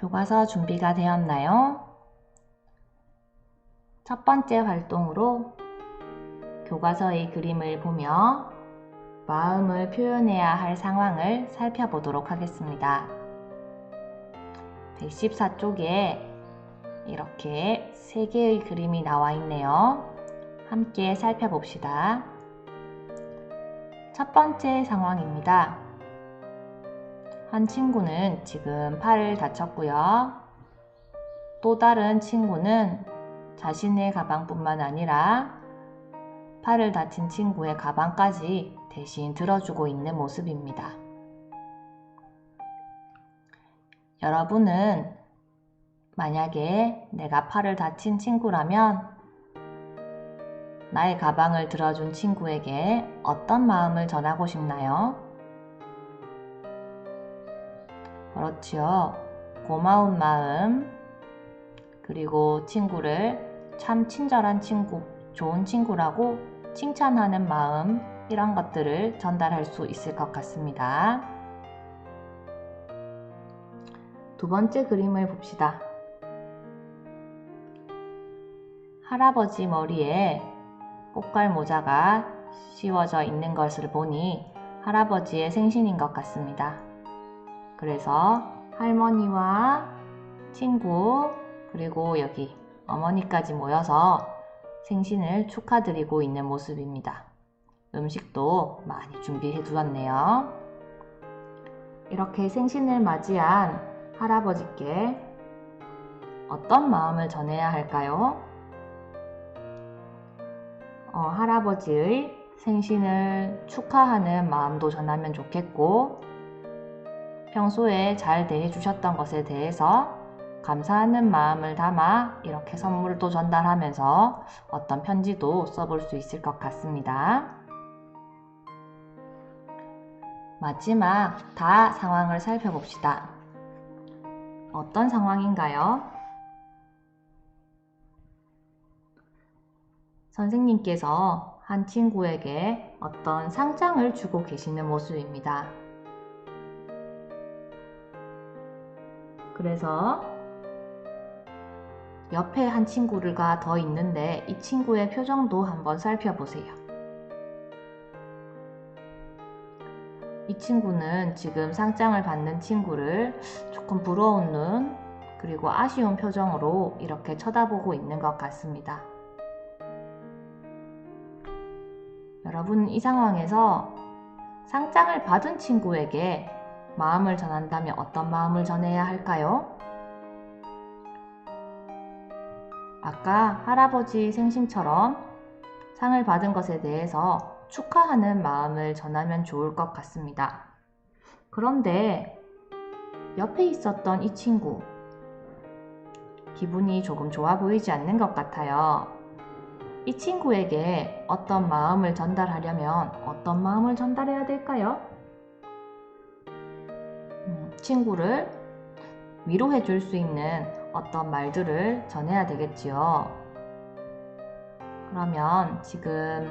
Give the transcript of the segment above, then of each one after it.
교과서 준비가 되었나요? 첫 번째 활동으로 교과서의 그림을 보며 마음을 표현해야 할 상황을 살펴보도록 하겠습니다. 114쪽에 이렇게 3개의 그림이 나와 있네요. 함께 살펴봅시다. 첫 번째 상황입니다. 한 친구는 지금 팔을 다쳤고요. 또 다른 친구는 자신의 가방뿐만 아니라 팔을 다친 친구의 가방까지 대신 들어주고 있는 모습입니다. 여러분은 만약에 내가 팔을 다친 친구라면 나의 가방을 들어준 친구에게 어떤 마음을 전하고 싶나요? 그렇지요. 고마운 마음, 그리고 친구를 참 친절한 친구, 좋은 친구라고 칭찬하는 마음, 이런 것들을 전달할 수 있을 것 같습니다. 두 번째 그림을 봅시다. 할아버지 머리에 꽃갈 모자가 씌워져 있는 것을 보니 할아버지의 생신인 것 같습니다. 그래서 할머니와 친구 그리고 여기 어머니까지 모여서 생신을 축하드리고 있는 모습입니다. 음식도 많이 준비해 두었네요. 이렇게 생신을 맞이한 할아버지께 어떤 마음을 전해야 할까요? 어, 할아버지의 생신을 축하하는 마음도 전하면 좋겠고 평소에 잘 대해주셨던 것에 대해서 감사하는 마음을 담아 이렇게 선물도 전달하면서 어떤 편지도 써볼 수 있을 것 같습니다. 마지막 다 상황을 살펴봅시다. 어떤 상황인가요? 선생님께서 한 친구에게 어떤 상장을 주고 계시는 모습입니다. 그래서 옆에 한 친구가 더 있는데 이 친구의 표정도 한번 살펴보세요. 이 친구는 지금 상장을 받는 친구를 조금 부러운 눈 그리고 아쉬운 표정으로 이렇게 쳐다보고 있는 것 같습니다. 여러분 이 상황에서 상장을 받은 친구에게 마음을 전한다면 어떤 마음을 전해야 할까요? 아까 할아버지 생신처럼 상을 받은 것에 대해서 축하하는 마음을 전하면 좋을 것 같습니다. 그런데 옆에 있었던 이 친구 기분이 조금 좋아 보이지 않는 것 같아요. 이 친구에게 어떤 마음을 전달하려면 어떤 마음을 전달해야 될까요? 음, 친구를 위로해 줄 수 있는 어떤 말들을 전해야 되겠지요. 그러면 지금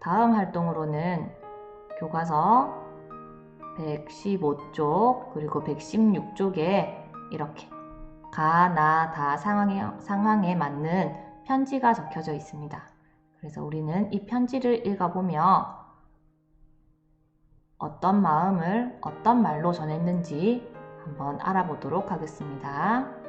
다음 활동으로는 교과서 115쪽 그리고 116쪽에 이렇게 가, 나, 다 상황에, 상황에 맞는 편지가 적혀져 있습니다. 그래서 우리는 이 편지를 읽어보며 어떤 마음을 어떤 말로 전했는지 한번 알아보도록 하겠습니다.